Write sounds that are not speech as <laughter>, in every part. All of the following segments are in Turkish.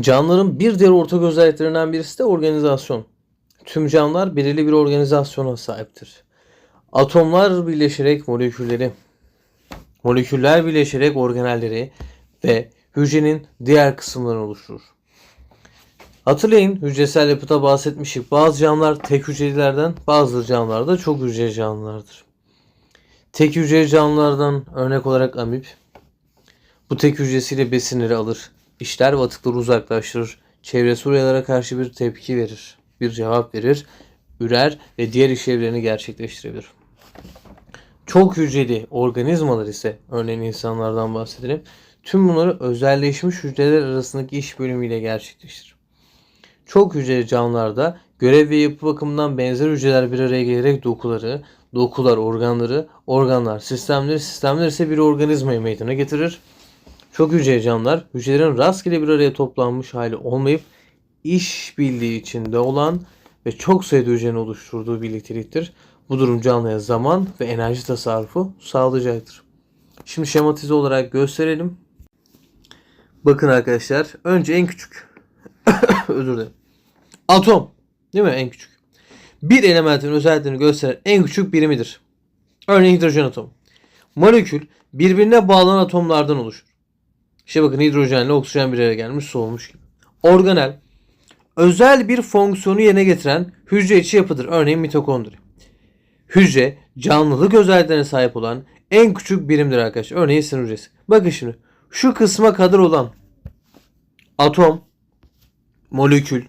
Canlıların bir diğer ortak özelliklerinden birisi de organizasyon. Tüm canlılar belirli bir organizasyona sahiptir. Atomlar birleşerek molekülleri, moleküller birleşerek organelleri ve hücrenin diğer kısımlarını oluşturur. Hatırlayın hücresel yapıda bahsetmiştik. Bazı canlılar tek hücrelilerden, bazı canlılar da çok hücreli canlılardır. Tek hücreli canlılardan örnek olarak amip. Bu tek hücresiyle besinleri alır, işler ve atıkları uzaklaştırır. Çevresi uyarılara karşı bir tepki verir, bir cevap verir, ürer ve diğer işlevlerini gerçekleştirebilir. Çok hücreli organizmalar ise örneğin insanlardan bahsedelim. Tüm bunları özelleşmiş hücreler arasındaki iş bölümüyle gerçekleştirir. Çok hücreli canlılarda görev ve yapı bakımından benzer hücreler bir araya gelerek dokuları, dokular organları, organlar sistemleri, sistemler ise bir organizmayı meydana getirir. Çok hücreli canlılar hücrelerin rastgele bir araya toplanmış hali olmayıp iş birliği içinde olan ve çok sayıda hücrenin oluşturduğu birlikteliktir. Bu durum canlıya zaman ve enerji tasarrufu sağlayacaktır. Şimdi şematize olarak gösterelim. Bakın arkadaşlar önce en küçük <coughs> özür dilerim. Atom değil mi en küçük? Bir elementin özelliklerini gösteren en küçük birimidir. Örneğin hidrojen atomu. Molekül birbirine bağlanan atomlardan oluşur. İşte bakın hidrojenle oksijen bir araya gelmiş su olmuş gibi. Organel özel bir fonksiyonu yerine getiren hücre içi yapıdır. Örneğin mitokondri. Hücre canlılık özelliklerine sahip olan en küçük birimdir arkadaşlar. Örneğin sinir hücresi. Bakın şimdi şu kısma kadar olan atom, molekül,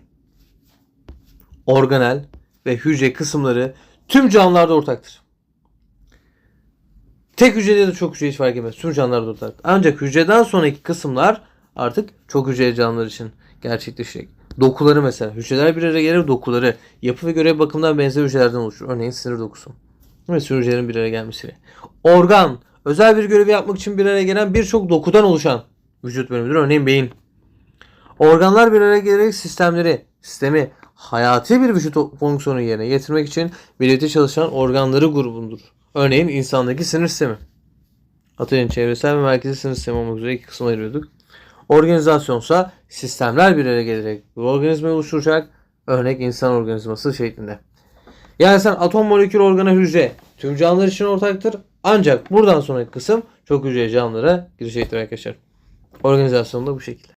organel ve hücre kısımları tüm canlılarda ortaktır. Tek hücrede ya da çok hücre hiç fark etmez. Tüm canlılarda ortaktır. Ancak hücreden sonraki kısımlar artık çok hücreli canlılar için gerçekleşecek. Dokuları mesela. Hücreler bir araya gelir dokuları. Yapı ve görev bakımından benzer hücrelerden oluşur. Örneğin sinir dokusu. Ve sinir hücrelerin bir araya gelmesiyle. Organ. Özel bir görevi yapmak için bir araya gelen birçok dokudan oluşan vücut bölümüdür. Örneğin beyin. Organlar bir araya gelerek sistemleri, sistemi hayati bir vücut fonksiyonu yerine getirmek için birlikte çalışan organları grubundur. Örneğin insandaki sinir sistemi. Atölyenin çevresel ve merkezi sinir sistemi olmak üzere iki kısma ayırıyorduk. Organizasyonsa sistemler bir araya gelerek bir organizma oluşturacak. Örnek insan organizması şeklinde. Yani sen atom molekül organa hücre tüm canlılar için ortaktır. Ancak buradan sonraki kısım çok hücreli canlılara girecektir arkadaşlar. Organizasyon da bu şekilde.